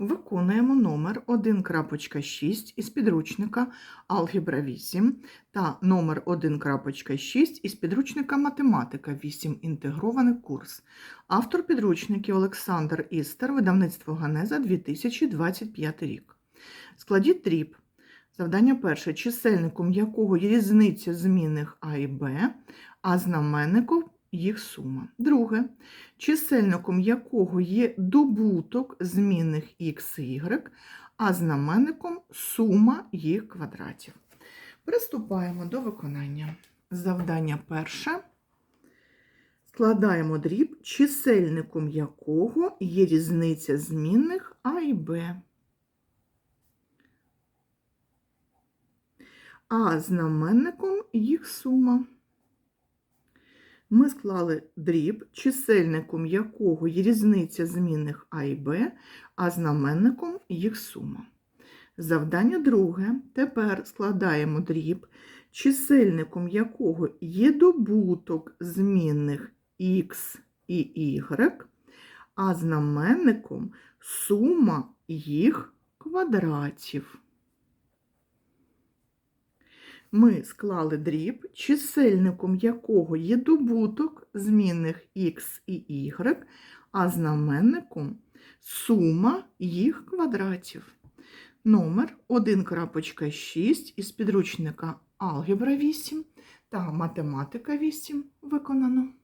Виконуємо номер 1.6 із підручника Алгебра 8 та номер 1.6 із підручника Математика 8. Інтегрований курс. Автор підручників Олександр Істер, видавництво Ганеза 2025 рік. Складіть дріб. Завдання перше. Чисельником якого є різниця змінних А і Б, а знаменником їх сума. Друге. Чисельником якого є добуток змінних х і y, а знаменником сума їх квадратів. Приступаємо до виконання. Завдання перше. Складаємо дріб, чисельником якого є різниця змінних А і Б. А знаменником їх сума. Ми склали дріб, чисельником якого є різниця змінних А і Б, а знаменником їх сума. Завдання друге. Тепер складаємо дріб, чисельником якого є добуток змінних Х і Y, а знаменником сума їх квадратів. Ми склали дріб, чисельником якого є добуток змінних х і y, а знаменником сума їх квадратів. Номер 1.6 із підручника Алгебра 8 та Математика 8 виконано.